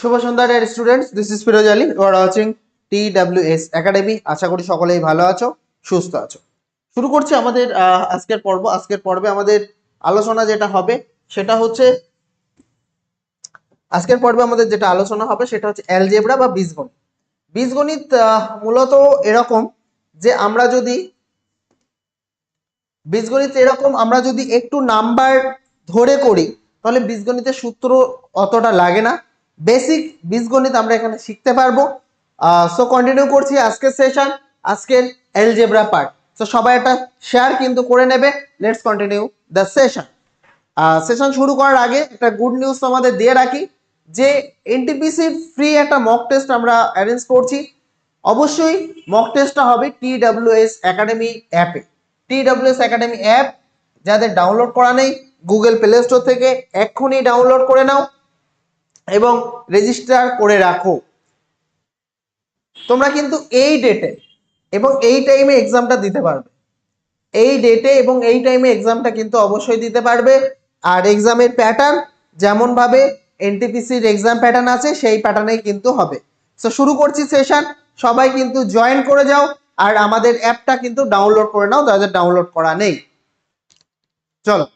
Shubho Sandhya dear students this is Firoz Ali you are watching T W S academy আশা করি সকলেই ভালো আছো, সুস্থ আছো। শুরু করছি আমাদের আজকের পর্ব। আজকের পর্বে আমাদের আলোচনা যেটা হবে, সেটা হচ্ছে, আজকের পর্বে আমাদের যেটা আলোচনা হবে, সেটা হচ্ছে অ্যালজেব্রা বা বীজগণিত। বীজগণিত মূলত এরকম যে আমরা যদি, বীজগণিত এরকম আমরা যদি একটু নাম্বার ধরে করি, তাহলে বীজগণিতের সূত্র অতটা লাগে না। বেসিক বীজগণিত আমরা এখানে শিখতে পারব। সো কন্টিনিউ করছি আজকের সেশন আজকের অ্যালজেব্রা পার্ট সো সবাই একটা শেয়ার কিন্তু করে নেবে। Let's continue the session session শুরু করার আগে একটা গুড নিউজ তোমাদের দিয়ে রাখি, যে এনটিপিসির ফ্রি একটা মক টেস্ট আমরা অ্যারেঞ্জ করছি। অবশ্যই মক টেস্টটা হবে টি ডাব্লিউ এস একাডেমি অ্যাপে T W S academy app যাদের ডাউনলোড করা নেই গুগল প্লে স্টোর থেকে এক্ষুনি ডাউনলোড করে নাও। এবং রেজিস্টার করে রাখো। তোমরা কিন্তু এই ডেটে এবং এই টাইমে এক্সামটা দিতে পারবে। এই ডেটে এবং এই টাইমে এক্সামটা কিন্তু অবশ্যই দিতে পারবে। আর এক্সামের প্যাটার্ন যেমনভাবে এনটিপিসির এক্সাম প্যাটার্ন আছে, সেই প্যাটার্নেই কিন্তু হবে। সো শুরু করছি সেশন সবাই কিন্তু জয়েন করে যাও। আর আমাদের অ্যাপটা কিন্তু ডাউনলোড করে নাও। যাদের ডাউনলোড করা নেই। চলো।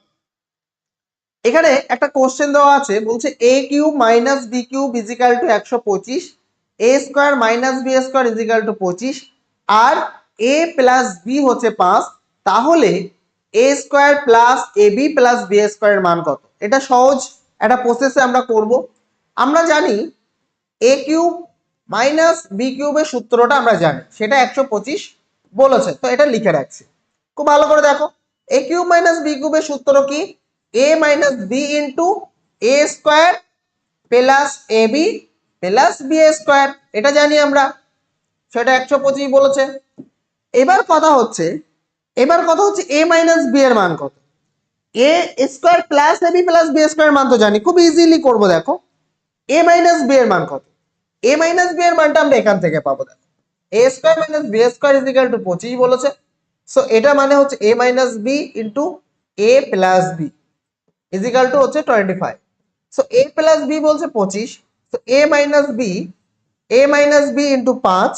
এখানে একটা কোশ্চেন দেওয়া আছে, বলছে a cube minus b cube equal to একশো পঁচিশ a square minus b square equal to পঁচিশ, আর এ প্লাস বি হচ্ছে পাঁচ, তাহলে a square plus a b plus b স্কোয়ারের মান কত? এটা সহজ, একটা প্রসেসে আমরা করব। আমরা জানি এ কিউব মাইনাস বি কিউবের সূত্রটা আমরা জানি, সেটা একশো পঁচিশ বলেছে, তো এটা লিখে রাখছি। খুব ভালো করে দেখো এ কিউব মাইনাস বি কিউবের সূত্র কি? Minus b into a square plus a b plus b square এটা জানি আমরা। সেটা একশো পঁচিশ বলেছে। এবার কথা হচ্ছে, এবার কথা হচ্ছে এ মাইনাস বি এর মান কত? A square plus b plus b square মান তো জানি, খুব ইজিলি করব দেখো। এ মাইনাস বি এর মান কত? এ মাইনাস বি এর মানটা আমরা এখান থেকে পাবো দেখো। A square minus b square is equal to পঁচিশ বলেছে। সো এটা মানে হচ্ছে a minus b into a plus b is equal to হচ্ছে twenty five so a plus b বলছে পঁচিশ। তো a minus b a minus b into পাঁচ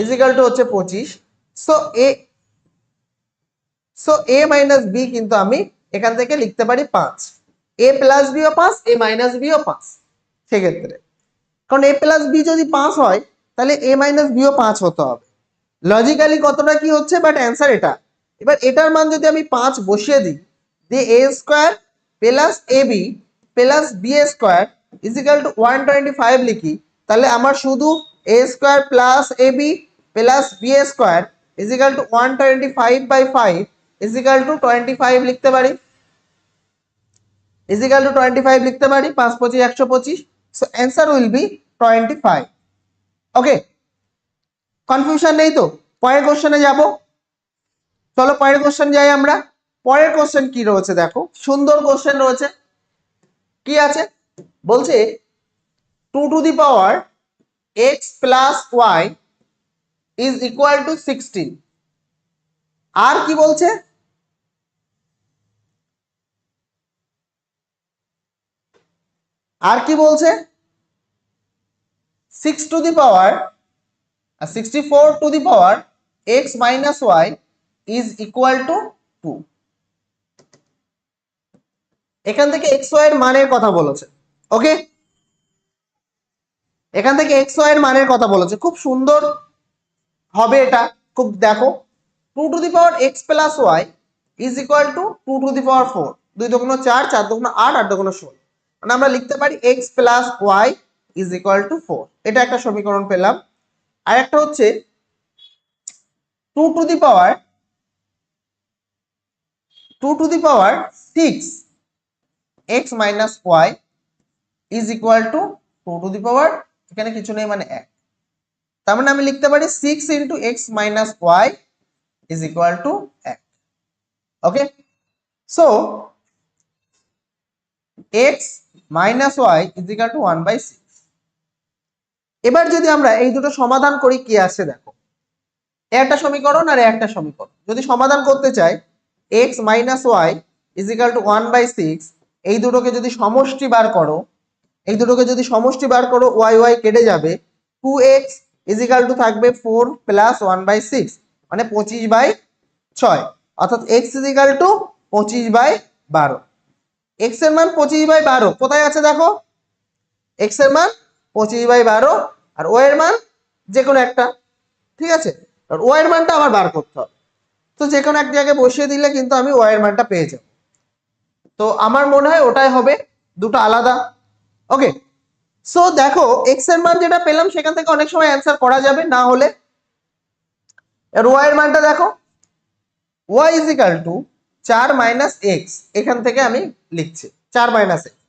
ইজ ইকাল টু হচ্ছে পঁচিশ। So a so a minus b কিন্তু আমি এখান থেকে লিখতে পারি পাঁচ। এ প্লাস বিও পাঁচ এ মাইনাস বিও পাঁচ। সেক্ষেত্রে। কারণ এ প্লাস বি যদি পাঁচ হয়, তাহলে এ মাইনাস বিও পাঁচ হতে হবে। লজিক্যালি কতটা কি হচ্ছে? বাট অ্যান্সার এটা। এবার এটার মান যদি আমি পাঁচ বসিয়ে দিই দিয়ে a square plus a b plus b square equal to one twenty five লিখি। তাহলে আমার শুধু a square plus a b plus b square equal to one twenty five by five equal to twenty five লিখতে পারি। Is equal to twenty five লিখতে পারি, পাঁচ পঁচিশ, একশো পঁচিশ। So answer will be twenty five okay confusion নেই তো? পরের কোশ্চেনে যাব। চলো পরের কোশ্চেন যাই আমরা। পরের কোশ্চেন কি রয়েছে দেখো? সুন্দর কোশ্চেন রয়েছে। কি আছে? বলছে two to the power x plus y is equal to sixteen আর কি বলছে? আর কি বলছে? Six to the power sixty four to the power x minus y is equal to two এখান থেকে এক্স ওয়াই এর মানের কথা বলেছে ওকে এখান থেকে এক্স ওয়াই এর মানের কথা বলেছে, খুব সুন্দর হবে এটা, খুব দেখো two to the power x plus y is equal to two to the power four দুই দোকানো চার চার দোকানো আট আট দোকানো ষোলো মানে আমরা লিখতে পারি x plus y is equal to four এটা একটা সমীকরণ পেলাম, আর একটা হচ্ছে two to the power two to the power six x minus y is equal to two to the power এখানে কিছু নেই মানে এক। তার মানে আমি লিখতে পারি six into x minus y is equal to এক। Okay so x minus y is equal to one by six এবার যদি আমরা এই দুটো সমাধান করি, কি আসছে দেখো? একটা সমীকরণ আর একটা সমীকরণ। যদি সমাধান করতে চাই x minus y is equal to one by six এই দুটোকে যদি সমষ্টি বার করো, এই দুটোকে যদি সমষ্টি বার করো, ওয়াই ওয়াই কেটে যাবে। টু এক্স ইজিক্যাল টু থাকবে four plus one by six মানে পঁচিশ বাই ছয়। অর্থাৎ এক্স ইজিক্যাল টু পঁচিশ বাই বারো। এক্সের মান পঁচিশ বাই বারো, কোথায় আছে দেখো? এক্সের মান পঁচিশ বাই বারো, আর ও এর মান যে কোনো একটা, ঠিক আছে? ও এর মানটা আমার বার করতে হবে। তো যে কোনো এক জায়গায় বসিয়ে দিলে কিন্তু আমি ও এর মানটা পেয়ে যাব। তো আমার মনে হয় ওটাই হবে, দুটো আলাদা। ওকে সো দেখো এক্সের মান যেটা পেলাম, সেখান থেকে অনেক সময় অ্যান্সার করা যাবে, না হলে। আর ওয়াই এর মানটা দেখো। ওয়াই ইজ ইকাল টু চার মাইনাস এক্স এখান থেকে আমি লিখছি, চার মাইনাস এক্স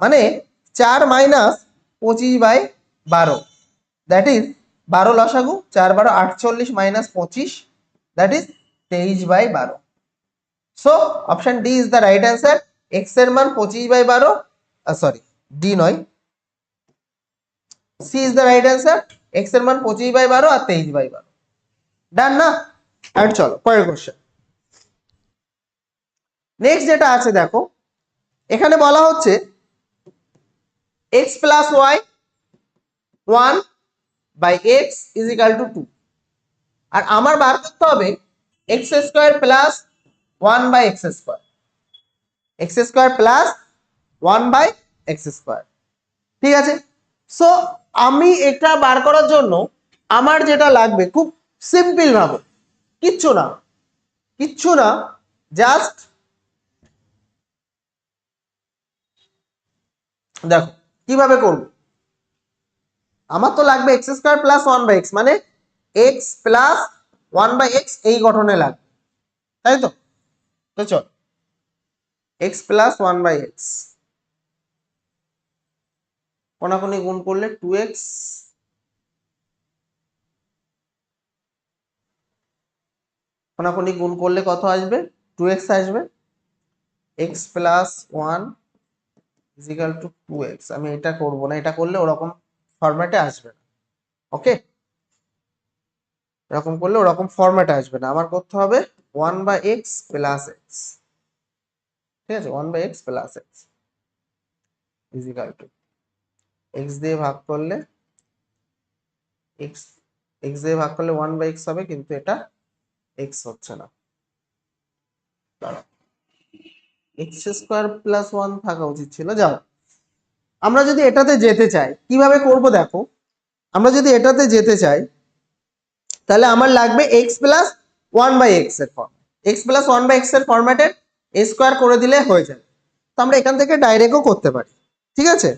মানে চার মাইনাস পঁচিশ বাই বারো। দ্যাট ইজ বারো লসাগু, চার বারো আটচল্লিশ মাইনাস পঁচিশ দ্যাট ইজ তেইশ বাই বারো। So option D is the right answer এক্সের মান পঁচিশ বাই বারো সরি ডি নয়। C is the right answer এক্সের মান পঁচিশ বাই বারো আর তেইশ বাই বারো। ডান না? আর চলো, পরের কোশ্চেন নেক্সট যেটা আছে, দেখো, এখানে বলা হচ্ছে x plus y one by x is equal to two আর আমার বার করতে হবে x square plus one by x square x square plus one by x square ঠিক আছে? সো আমি এটা বার করার জন্য আমার যেটা লাগবে, খুব সিম্পল ভাবে, কিচ্ছু না কিচ্ছু না জাস্ট দেখো, কীভাবে করব? আমার তো লাগবে x square plus one by x মানে x plus one by x এই গঠনে লাগবে, তাই তো? তো চল। X plus one by x কোনাকুনি গুণ করলে টু এক্স কোনাকুনি গুণ করলে কত আসবে? টু এক্স আসবে। X plus one equal to two x আমি এটা করব না, এটা করলে ওরকম ফরম্যাটে আসবে না। ওকে এরকম করলে ওরকম ফরম্যাটে আসবে না। আমার করতে হবে one by x plus x ঠিক আছে? One by x plus x equal to x দিয়ে ভাগ করলে এক্স এক্স দিয়ে ভাগ করলে ওয়ান বাই এক্স হবে, কিন্তু এটা এক্স হচ্ছে না। এক্স স্কোয়ার প্লাস ওয়ান থাকা উচিত ছিল। যাও। আমরা যদি এটাতে যেতে চাই, কীভাবে করব দেখো? আমরা যদি এটাতে যেতে চাই, তাহলে আমার লাগবে এক্স প্লাস ওয়ান বাই এক্সের form x plus one by এক্সের এ স্কোয়ার করে দিলে হয়ে যাবে। তো আমরা এখান থেকে ডাইরেক্টও করতে পারি। ঠিক আছে?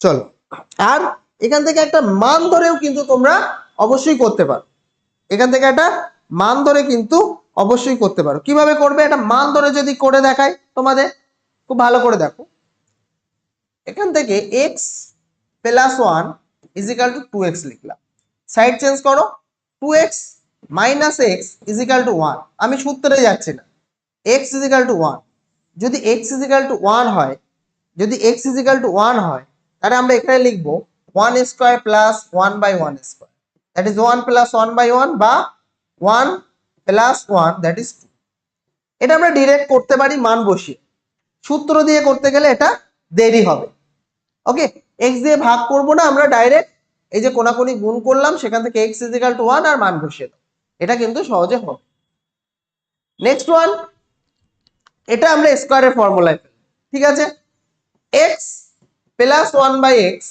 চলো। আর এখান থেকে একটা মান ধরেও কিন্তু তোমরা অবশ্যই করতে পারো। এখান থেকে একটা মান ধরে কিন্তু অবশ্যই করতে পারো। কীভাবে করবে? একটা মান ধরে যদি করে দেখায় তোমাদের, খুব ভালো করে দেখো। এখান থেকে x plus one equal to two x লিখলাম। সাইড চেঞ্জ করো। Two x minus x equal to one আমি সূত্রে যাচ্ছি না। এক্স ইজিক্যাল টু ওয়ান যদি এক্স ইজিক্যাল টু ওয়ান হয়, যদি এক্স ইজিক্যাল টু ওয়ান হয়, তাহলে আমরা এখানে লিখব one square plus one by one square that is one plus one by one বা one plus one that is two এটা আমরা ডিরেক্ট করতে পারি, মান বসিয়ে। সূত্র দিয়ে করতে গেলে এটা দেরি হবে। ওকে এক্স দিয়ে ভাগ করব না, আমরা ডাইরেক্ট এই যে কোনাকুনি গুণ করলাম, সেখান থেকে এক্স ইজিক্যাল টু ওয়ান আর মান বসিয়ে দাও। এটা কিন্তু সহজে হবে। নেক্সট ওয়ান এটা আমরা স্কোয়ারের ফর্মুলায় ঠিক আছে? X plus one by x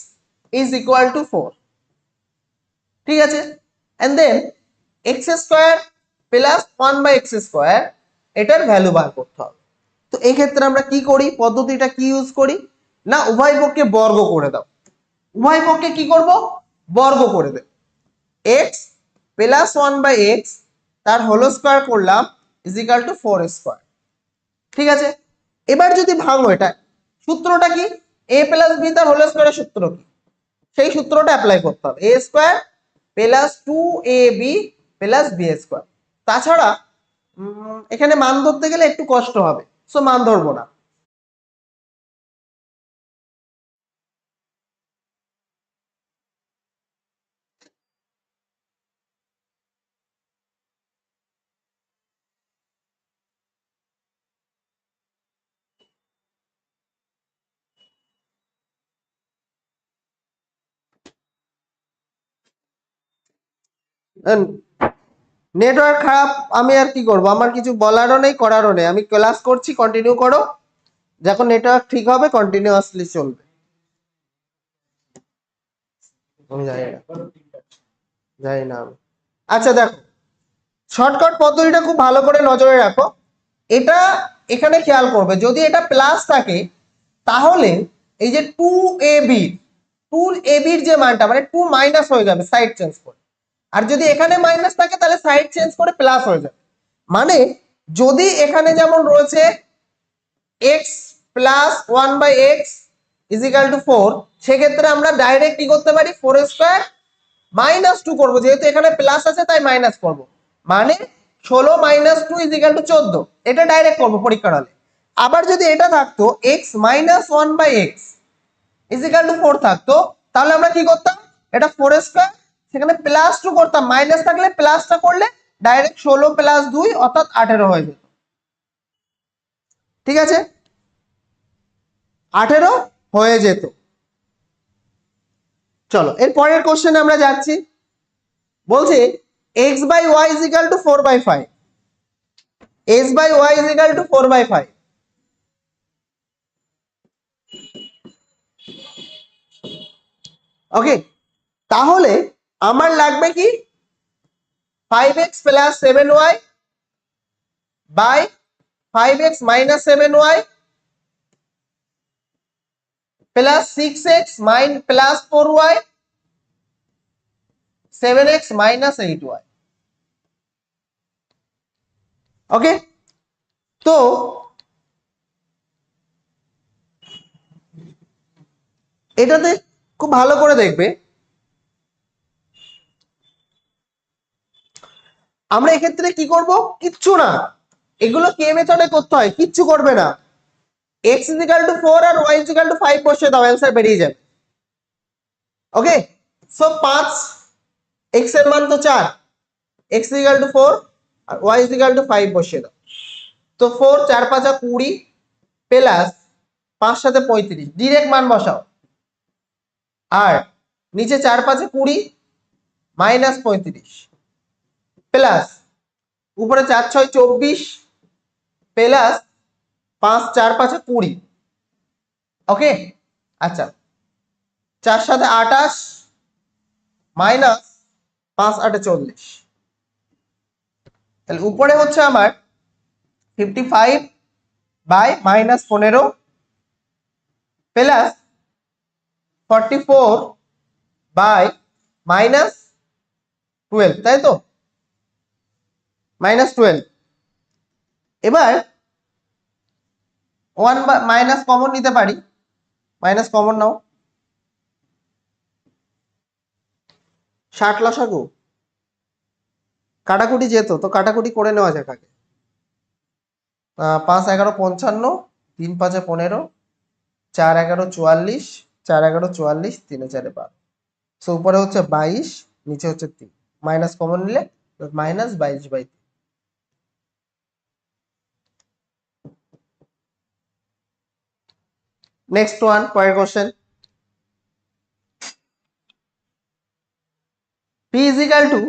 is equal to four ঠিক আছে? And then x square plus one by x square এটার ভ্যালু বার করতে হবে। তো এই ক্ষেত্রে আমরা কি করি? পদ্ধতিটা কি ইউজ করি? না, উভয় পক্ষে বর্গ করে দাও। উভয় পক্ষে কি করব? বর্গ করে দেব। X plus one by x, তার হোল স্কোয়ার করলাম ইজিক্যাল টু ফোর স্কোয়ার ঠিক আছে? এবার যদি ভাঙো এটা, সূত্রটা কি? এ প্লাস বি তার হোল স্কোয়ারের সূত্র কি? সেই সূত্রটা অ্যাপ্লাই করতে হবে। A square plus two a b plus b square তাছাড়া এখানে মান ধরতে গেলে একটু কষ্ট হবে সো মান ধরবো না। নেটওয়ার্ক খারাপ, আমি আর কি করব? আমার কিছু বলারও নেই, করারও নেই। আমি ক্লাস করছি কন্টিনিউ করো। যখন নেটওয়ার্ক ঠিক হবে কন্টিনিউয়াসলি চলবে। না। আচ্ছা দেখো। শর্টকাট পদ্ধতিটা খুব ভালো করে নজরে রাখো। এটা এখানে খেয়াল করবে, যদি এটা প্লাস থাকে, তাহলে এই যে two a b two a বির যে মানটা মানে টু মাইনাস হয়ে যাবে সাইড চেঞ্জ করে। আর যদি এখানে মাইনাস থাকে, তাহলে সাইড চেঞ্জ করে প্লাস হয়ে যাবে। মানে যদি এখানে যেমন রয়েছে x plus one by x equal to four সেক্ষেত্রে আমরা ডাইরেক্ট কি করতে পারি? ফোর স্কোয়ার মাইনাস টু করব। যেহেতু এখানে প্লাস আছে, তাই মাইনাস করব। মানে ষোলো মাইনাস টু ইজিক্যাল টু চোদ্দ। এটা ডাইরেক্ট করব পরীক্ষার হলে। আবার যদি এটা থাকতো x minus one by x equal to four থাকতো, তাহলে আমরা কি করতাম? এটা ফোর স্কোয়ার সেখানে প্লাস টু করতাম। মাইনাস থাকলে প্লাসটা করলে ডাইরেক্ট ষোলো প্লাস দুই অর্থাৎ আঠেরো হয়ে যেত। ঠিক আছে? আঠেরো হয়ে যেত। চলো, এর পরের কোশ্চেনে আমরা যাচ্ছি। বলছি x by y is equal to four by five x by y is equal to four by five okay তাহলে আমার লাগবে কি? Five x plus seven y by five x minus seven y plus six x mine plus four y seven x minus eight y okay তো এটাতে খুব ভালো করে দেখবে আমরা এক্ষেত্রে কি করব? কিচ্ছু না। এগুলো কে মেথডে করতে হয়, কিচ্ছু করবে না। এক্স ইজিক্যাল টু ফোর আর ওয়াই ইজিক্যাল টু ফাইভ বসে দাও অ্যান্সার বেরিয়ে যাবে। ওকে সো পাঁচ এক্সের মান তো চার। এক্স ইজিক্যাল টু ফোর আর ওয়াই ইজিক্যাল টু ফাইভ বসিয়ে দাও। তো ফোর চার, পাঁচা কুড়ি প্লাস পাঁচ, সাথে পঁয়ত্রিশ। ডিরেক্ট মান বসাও। আর নিচে চার, পাঁচে কুড়ি মাইনাস পঁয়ত্রিশ। প্লাস উপরে চার ছয় চব্বিশ প্লাস পাঁচ চার পাঁচে কুড়ি। ওকে? আচ্ছা। চার সাথে আটাশ মাইনাস পাঁচ আটে চল্লিশ। তাহলে উপরে হচ্ছে আমার ফিফটি ফাইভ বাই মাইনাস পনেরো plus forty four by minus twelve তাই তো? মাইনাস টুয়েলভ এবার ওয়ান বা মাইনাস কমন নিতে পারি। মাইনাস কমন নাও। ষাট লসাগু। কাটাকুটি যেত তো কাটাকুটি করে নেওয়া আগে। আহ, পাঁচ এগারো পঞ্চান্ন তিন পাঁচে পনেরো চার এগারো চুয়াল্লিশ চার এগারো চুয়াল্লিশ তিনে চারে বারো। সো উপরে হচ্ছে বাইশ নিচে হচ্ছে তিন। মাইনাস কমন নিলে মাইনাস বাইশ বাই তিন। নেক্সট ওয়ান পরের question equal to,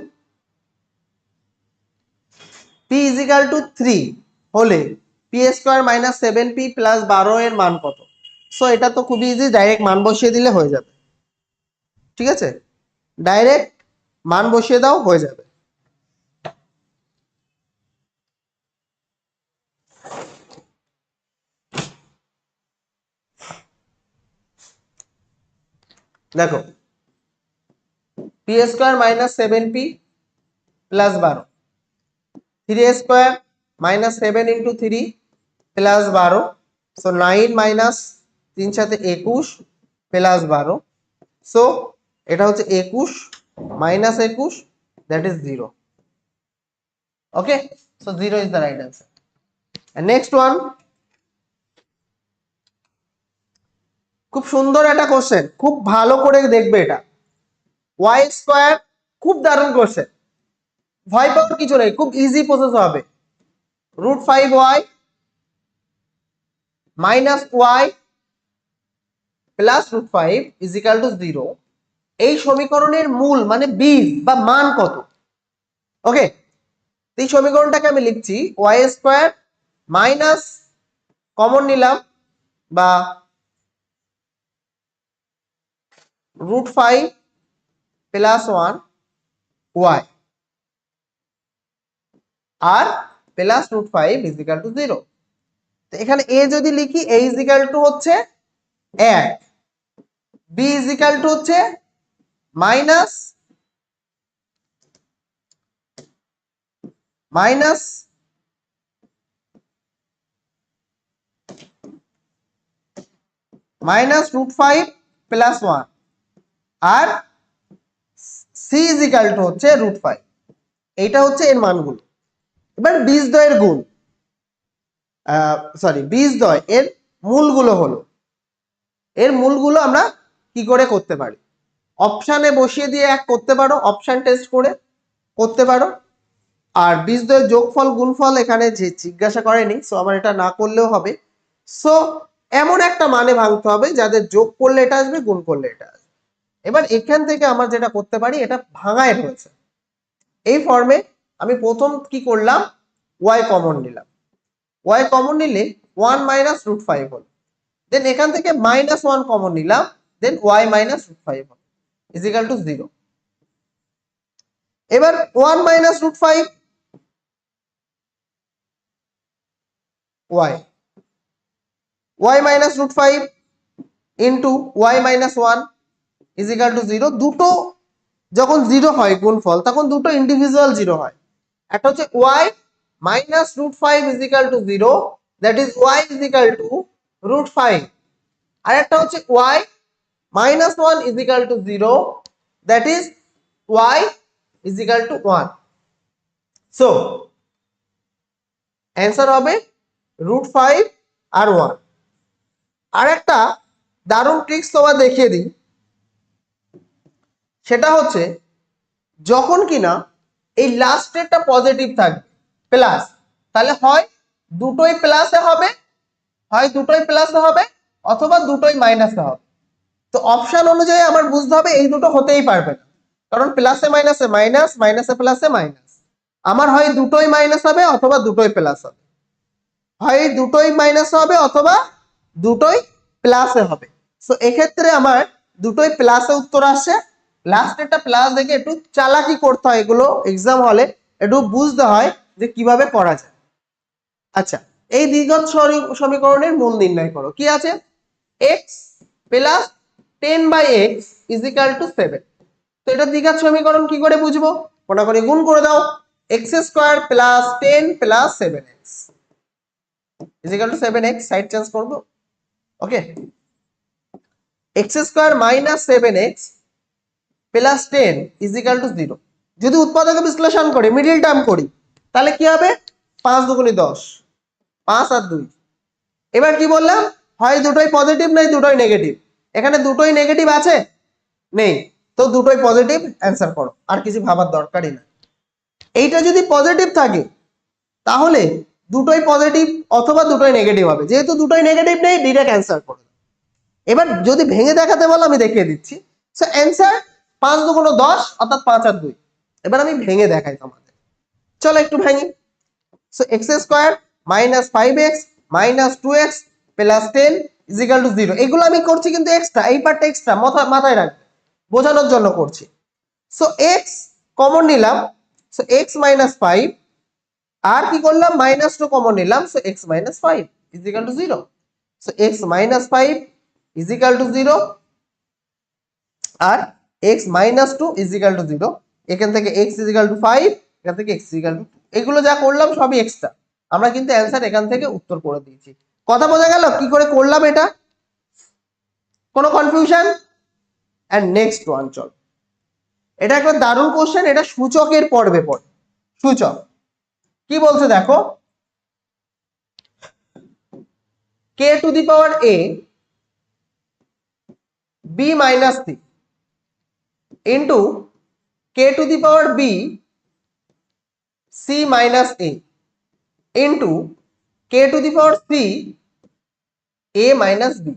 p is equal to 3 হলে p square minus seven p plus বারো এর মান কত? সো এটা তো খুবই ইজি ডাইরেক্ট মান বসিয়ে দিলে হয়ে যাবে। ঠিক আছে? ডাইরেক্ট মান বসিয়ে দাও, হয়ে যাবে। দেখো। P square minus seven p plus বারো। Three square minus seven into three plus বারো। সো নাইন মাইনাস তিন সাথে একুশ প্লাস বারো। সো এটা হচ্ছে একুশ মাইনাস একুশ that is zero okay so zero is the right answer next one খুব সুন্দর একটা কোশ্চেন খুব ভালো করে দেখবে এটা। ওয়াই স্কোয়ার খুব দারুণ কোশ্চেন ভয় পাওয়ার কিছু নেই, খুব ইজি প্রসেস হবে। Root five y minus y plus root five equal to zero এই সমীকরণের মূল মানে বীজ বা মান কত? ওকে এই সমীকরণটাকে আমি লিখছি ওয়াই স্কোয়ার মাইনাস কমন নিলাম বা root five plus one y R plus root five equal to zero তো এখানে এ যদি লিখি এ ইজিক্যাল টু হচ্ছে এক বি ইজিক্যাল টু হচ্ছে minus minus minus root five plus one R c equal to হচ্ছে রুট ফাইভ এইটা হচ্ছে এর মানগুলো। এবার বীজদ্বয়ের গুণ। সরি বীজদ্বয় এর মূলগুলো হলো। এর মূলগুলো আমরা কি করে করতে পারি? অপশানে বসিয়ে দিয়ে এক করতে পারো অপশান টেস্ট করে করতে পারো। আর বীজদ্বয়ের যোগফল, গুণফল এখানে যে জিজ্ঞাসা করেনি সো আমার এটা না করলেও হবে। সো এমন একটা মানে ভাঙতে হবে যাদের যোগ করলে এটা আসবে, গুণ করলে এটা আসবে। এবার এখান থেকে আমার যেটা করতে পারি, এটা ভাঙায় রয়েছে এই ফর্মে আমি প্রথম কি করলাম? ওয়াই কমন নিলাম। ওয়াই কমন নিলে ওয়ান মাইনাস রুট ফাইভ হলো। দেন এখান থেকে মাইনাস ওয়ান কমন নিলাম then y minus root five হলো। ইজিক্যাল টু জিরো এবার one minus root five y y minus root five into y minus one equal to zero দুটো যখন zero হয় গুণফল তখন দুটো ইন্ডিভিজুয়াল জিরো হয়। একটা হচ্ছে y minus root five equal to zero that is y equal to root five আর একটা হচ্ছে y minus one equal to zero that is y equal to one so answer হবে রুট ফাইভ আর one আর একটা দারুণ tricks তোমার দেখিয়ে দিই। সেটা হচ্ছে যখন কিনা এই লাস্ট লাস্টেরটা পজিটিভ থাকবে প্লাস তাহলে হয় দুটোই প্লাসে হবে, হয় দুটোই প্লাসে হবে, অথবা দুটোই মাইনাসে হবে। তো অপশন অনুযায়ী আমার বুঝতে হবে এই দুটো হতেই পারবে না। কারণ প্লাসে মাইনাসে মাইনাস মাইনাসে প্লাসে মাইনাস আমার হয় দুটোই মাইনাস হবে অথবা দুটোই প্লাস হবে। হয় দুটোই মাইনাস হবে অথবা দুটোই প্লাসে হবে। সো এক্ষেত্রে আমার দুটোই প্লাসে উত্তর আসছে। লাস্ট একটা প্লাস দেখে একটু চালাকি করতে হয় এগুলো এক্সাম হলে একটু বুঝতে হয় যে কীভাবে করা যায়। আচ্ছা এই দ্বিঘাত সরি- সমীকরণের মূল নির্ণয় করো। কি আছে? X plus ten by x equal to seven তো এটা দ্বিঘাত সমীকরণ কি করে বুঝব? ওটা করে গুণ করে দাও। X square plus ten plus seven x equal to seven x side change করব? Okay x square minus seven x plus ten equal to zero যদি উৎপাদকে বিশ্লেষণ করি মিডিল টার্ম করি, তাহলে কি হবে? পাঁচ দুগুনি দশ। পাঁচ আর দুই। এবার কি বললাম? হয় দুটোই পজিটিভ নাই দুটোই নেগেটিভ এখানে দুটোই নেগেটিভ আছে? নেই। তো দুটোই পজিটিভ অ্যান্সার করো। আর কিছু ভাবার দরকারই না। এইটা যদি পজিটিভ থাকে, তাহলে দুটোই পজিটিভ অথবা দুটোই নেগেটিভ হবে। যেহেতু দুটোই নেগেটিভ নেই ডিরেক্ট অ্যান্সার করো। এবার যদি ভেঙে দেখাতে বলো, আমি দেখিয়ে দিচ্ছি। সো অ্যান্সার পাঁচ দুগুণ দশ, অর্থাৎ পাঁচ আর দুই। এবার আমি ভেঙে দেখাই তোমাদের। চলো একটু ভাঙি so x square minus five x minus two x plus ten equal to zero এগুলো আমি করছি কিন্তু এক্সট্রা এই পার্টটা এক্সট্রা মাথায় মাথায় রাখবে। বোঝানোর জন্য করছি। সো এক্স কমন নিলাম। সো এক্স মাইনাস ফাইভ আর কি করলাম? মাইনাস টু কমন নিলাম। So x minus five equal to zero so x minus five equal to zero R x minus two equal to zero এখান থেকে x equal to five এখান থেকে x equal two এগুলো যা করলাম সবই extra আমরা কিন্তু অ্যান্সার এখান থেকে উত্তর করে দিয়েছি। কথা বোঝা গেল? কি করে করলাম এটা? কোনো কনফিউশন অ্যান্ড নেক্সট ওয়ান চল। এটা একটা দারুণ কোশ্চেন এটা সূচকের পর্বে পড়ে। সূচক। কি বলছে দেখো? K to the power a b minus three into k to the power b c minus a into k to the power c a minus b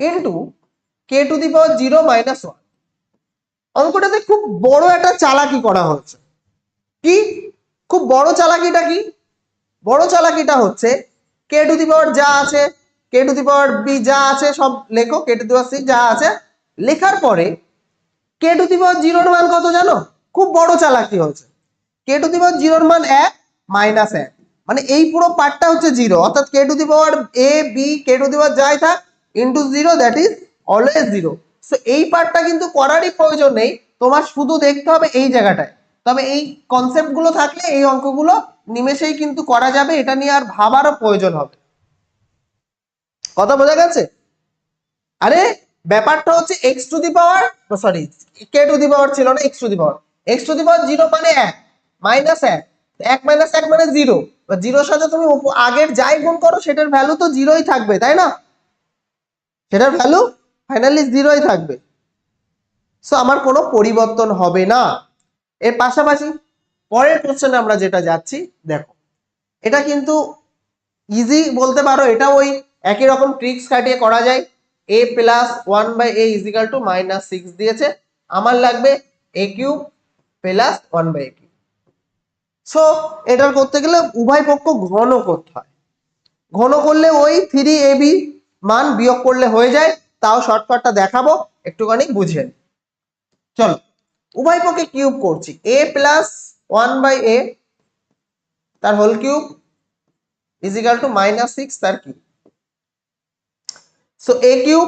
into k to the power zero minus one অঙ্কটাতে খুব বড় একটা চালাকি করা হয়েছে কি? খুব বড় চালাকিটা কি? বড় চালাকিটা হচ্ছে কে টু দি পাওয়ার যা আছে কে টু দি পাওয়ার বি যা আছে, সব লেখো কে টু দি পাওয়ার সি যা আছে, লেখার পরে কে টু দি পাওয়ার জিরোর মান কত জানো? খুব বড় চালাকি হচ্ছে কে টু দি পাওয়ার জিরোর মান এক মাইনাস এক। মানে এই পুরো পার্টটা হচ্ছে জিরো অর্থাৎ k to the power a b k to the power যাই থাক into zero that is always zero so এই পার্টটা কিন্তু করারই প্রয়োজন নেই। তোমার শুধু দেখতে হবে এই জায়গাটায়। তবে এই কনসেপ্টগুলো থাকলে এই অঙ্কগুলো নিমেষেই কিন্তু করা যাবে। এটা নিয়ে আর ভাবারও প্রয়োজন হবে। কথা বোঝা গেছে? আরে ব্যাপারটা হচ্ছে x to the power sorry k to the power ছিল না x to the power x to the power zero মানে এক মাইনাস এক। এক মাইনাস এক মানে জিরো জিরোর সাথে তুমি আগের যাই গুণ করো, সেটার ভ্যালু তো জিরোই থাকবে, তাই না? সেটার ভ্যালু ফাইনালি জিরোই থাকবে। সো আমার কোনো পরিবর্তন হবে না। এর পাশাপাশি পরের কোশ্চেনে আমরা যেটা যাচ্ছি, দেখো, এটা কিন্তু ইজি বলতে পারো এটা ওই একই রকম ট্রিক্স খাটিয়ে করা যায়। A plus one by a equal to minus six দিয়েছে। আমার লাগবে a cube plus one by a cube so এটার করতে গেলে উভয় পক্ষ ঘন করতে হয়। ঘন করলে ওই থ্রি এ বি মান বিয়োগ করলে হয়ে যায়। তাও শর্টকাটটা দেখাবো, একটুখানি বুঝেন চলো, উভয় পক্ষে কিউব করছি। A plus one by a তার whole cube equal to minus six তার cube so a cube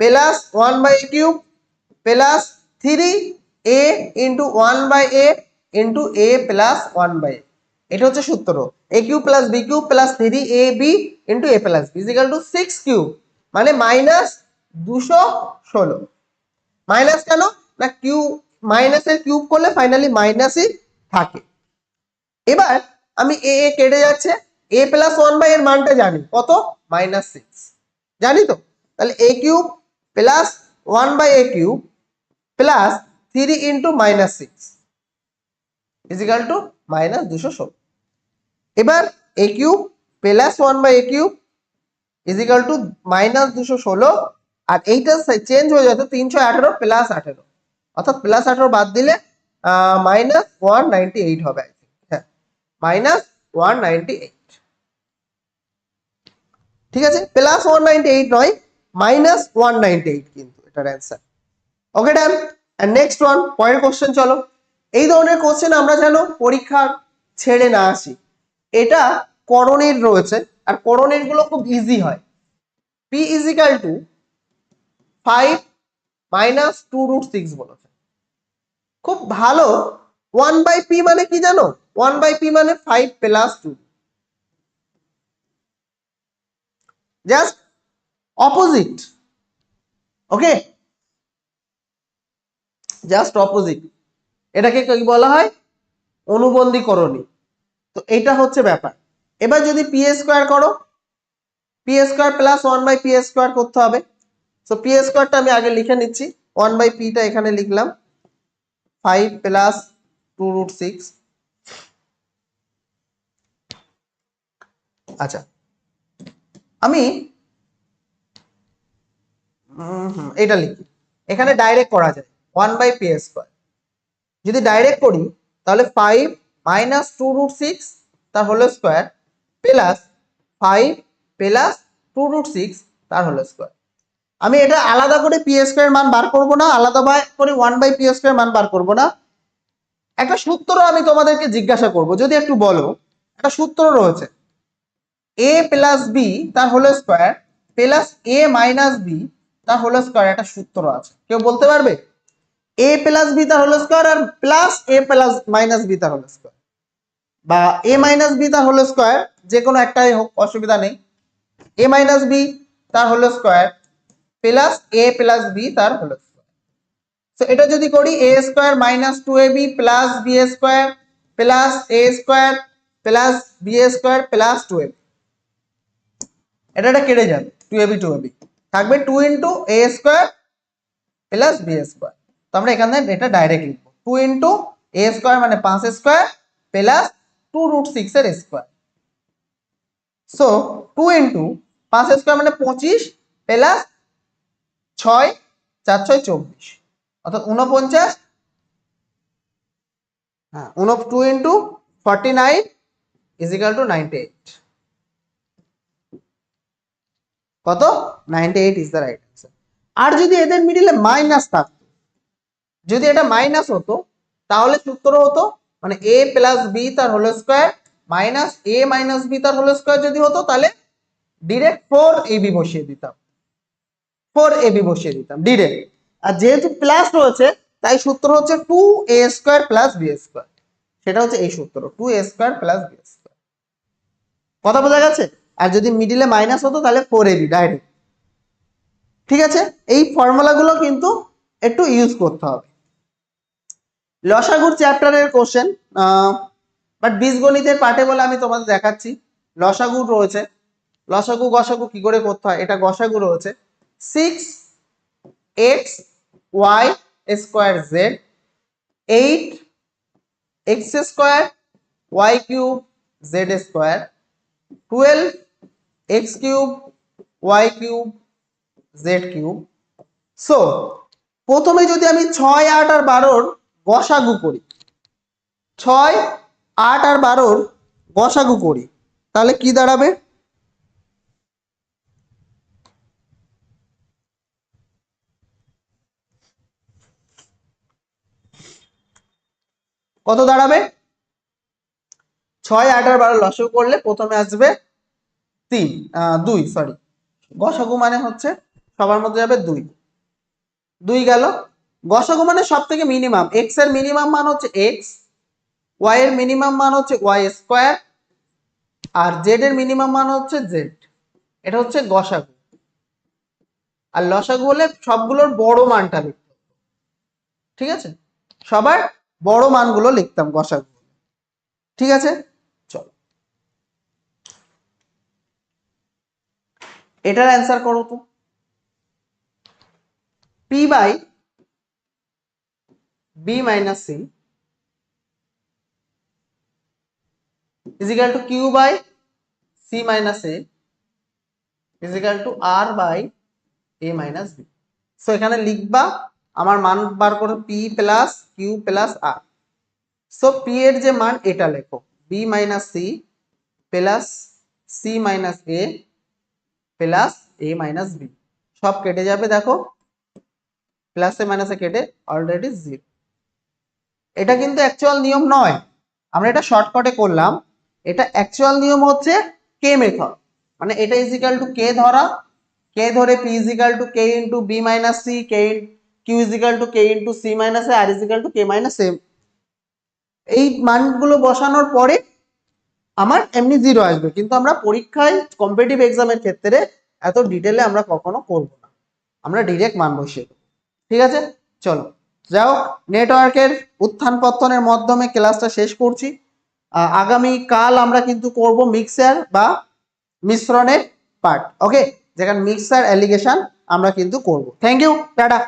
plus one by a cube plus three a into one by a into a plus one by এটা হচ্ছে সূত্র। A cube plus b cube plus three a b into a plus b to six cube মানে minus দুশো ষোলো। Minus কেন? না Q মাইনাসের cube করলে ফাইনালি মাইনাসই থাকে। এবার আমি এ কেটে যাচ্ছে। এ প্লাস ওয়ান বাই এর মানটা জানি। কত? মাইনাস সিক্স জানি তো? তাহলে a cube plus one by a cube plus three into minus six equal to minus দুশো ষোলো। এবার a cube plus one by a cube equal to minus দুশো ষোলো আর এইটা চেঞ্জ হয়ে যেত তিনশো আঠেরো প্লাস আঠেরো। অর্থাৎ প্লাস আঠেরো বাদ দিলে মাইনাস ওয়ান নাইনটি এইট হবে. হ্যাঁ মাইনাস ওয়ান নাইনটি এইট ঠিক আছে? প্লাস ওয়ান নাইনটি এইট নয় মাইনাস ওয়ান নাইনটি এইট কিন্তু এটার answer okay damn and next one পরের কোশ্চেন চলো। এই ধরনের কোশ্চেন আমরা যেন পরীক্ষা ছেড়ে না আসি। এটা করণের রয়েছে, আর করণেরগুলো খুব ইজি হয়। P equal to five minus two root six বলেছে। খুব ভালো। ওয়ান বাই পি মানে কি জানো? ওয়ান বাই পি মানে five plus two just opposite okay just opposite এটাকে কি বলা হয়? অনুবন্ধীকরণী। তো এটা হচ্ছে ব্যাপার। এবার যদি পি স্কোয়ার করো p square plus one by p square করতে হবে। সো পি স্কোয়ারটা আমি আগে লিখে নিচ্ছি। ওয়ান বাই পিটা এখানে লিখলাম। Five plus two root six আচ্ছা। আমি এটা লিখি। এখানে ডাইরেক্ট করা যায় ওয়ান বাই পি স্কোয়ার যদি ডাইরেক্ট করি, তাহলে five minus two root six তার whole square plus five plus two root six তার হোল স্কোয়ার আমি এটা আলাদা করে পি স্কোয়ার মান বার করব না, আলাদা করে ওয়ান বাই পি স্কোয়ার মান বার করব না। একটা সূত্র আমি তোমাদেরকে জিজ্ঞাসা করব, যদি একটু বলো, একটা সূত্র রয়েছে। এ প্লাস বি তার whole square plus a minus b তার হোল স্কোয়ার একটা সূত্র আছে। কেউ বলতে পারবে? এ প্লাস বি তার whole square R plus a plus minus b তার হোল স্কোয়ার বা এ মাইনাস বি তার হোল স্কোয়ার যে কোনো একটাই হোক, অসুবিধা নেই। এ মাইনাস বি তার whole square plus a plus b তার হোল স্কোয়ার তো এটা যদি করি a square minus two a b plus b square plus a square plus b square plus two a b এটা এটা কেটে যাবে two a b two a b থাকবে two into a square plus b square তো আমরা এখানে এটা direct লিখব। টু ইন্টু এ স্কোয়ার মানে পাঁচ square plus two root six এর স্কোয়ার সো টু ইন্টু পাঁচ স্কোয়ার মানে পঁচিশ প্লাস ছয়, চার, ছয়, চব্বিশ। অর্থাৎ উনপঞ্চাশ হ্যাঁ উন two into forty nine equal to ninety eight কত? Ninety eight is the right answer আর যদি এদের মিডিলে মাইনাস থাকতো, যদি এটা মাইনাস হতো, তাহলে সূত্র হতো মানে এ প্লাস বি তার whole square minus a minus b তার হোল স্কোয়ার যদি হতো, তাহলে ডিরেক্ট ফোর এ বি বসিয়ে দিতাম। ফোর এ বি বসিয়ে দিতাম ডিরেক্ট আর যেহেতু প্লাস রয়েছে, তাই সূত্র হচ্ছে two a square plus b square সেটা হচ্ছে এই সূত্র two a square plus b square কথা বোঝা গেছে? আর যদি মিডিলে মাইনাস হতো তাহলে ফোর এ বি ডাইরেক্ট ঠিক আছে? এই ফর্মুলাগুলো কিন্তু একটু ইউজ করতে হবে। লসাগুর চ্যাপ্টারের কোশ্চেন বাট বীজগণিতের পাঠে বলে আমি তোমাদের দেখাচ্ছি। লসাগু রয়েছে। লসাগু, গসাগু কি করে করতে হয়? এটা গসাগু রয়েছে। Six x y square z eight x square y cube z square twelve x cube y cube z cube so প্রথমে যদি আমি ছয়, আট আর বারোর গসাগু করি, ছয়, আট আর বারোর গসাগু করি, তাহলে কি দাঁড়াবে? কত দাঁড়াবে? ছয়, আট আর বারো লসগু করলে প্রথমে আসবে তিন দুই সরি গসাগু মানে হচ্ছে সবার মধ্যে যাবে দুই। দুই গেল। গসাগু মানে সব থেকে মিনিমাম এক্সের মিনিমাম মান হচ্ছে এক্স ওয়াই এর মিনিমাম মান হচ্ছে ওয়াই স্কোয়ার আর জেড এর মিনিমাম মান হচ্ছে জেড এটা হচ্ছে গসাগু। আর লসাগু হলে সবগুলোর বড় মানটা লিখতে হতো। ঠিক আছে? সবার বড় মানগুলো লিখতাম গসাগু। ঠিক আছে চলো এটার অ্যান্সার করো তো। P by b minus c is equal to q by c minus a is equal to r by a b so এখানে লিখবা আমার মান বার করো p plus q plus r so p এর যে মান, এটা লেখো। B minus c plus c minus a plus a minus b সব কেটে যাবে দেখো। প্লাসে মাইনাসে কেটে অলরেডি জিরো এটা কিন্তু অ্যাকচুয়াল নিয়ম নয়। আমরা এটা শর্টকাটে করলাম। এটা অ্যাকচুয়াল নিয়ম হচ্ছে কে মেথড মানে এটা ইজিক্যাল টু কে ধরা। কে ধরে p equal to k into b minus c k q equal to k into c minus r equal to k minus m এই মানগুলো বসানোর পরে আমার এমনি জিরো আসবে, কিন্তু আমরা পরীক্ষায় কম্পিটিভ এক্সামের ক্ষেত্রে এত ডিটেলে আমরা কখনো করব না। আমরা ডিরেক্ট মান বসিয়ে দেবো। ঠিক আছে? চলো। যাই হোক নেটওয়ার্কের উত্থান পত্তনের মাধ্যমে ক্লাসটা শেষ করছি। আগামী কাল আমরা কিন্তু করব মিক্সার বা মিশ্রণের পার্ট ওকে যেখানে মিক্সার অ্যালিগেশন আমরা কিন্তু করব। Thank you tata!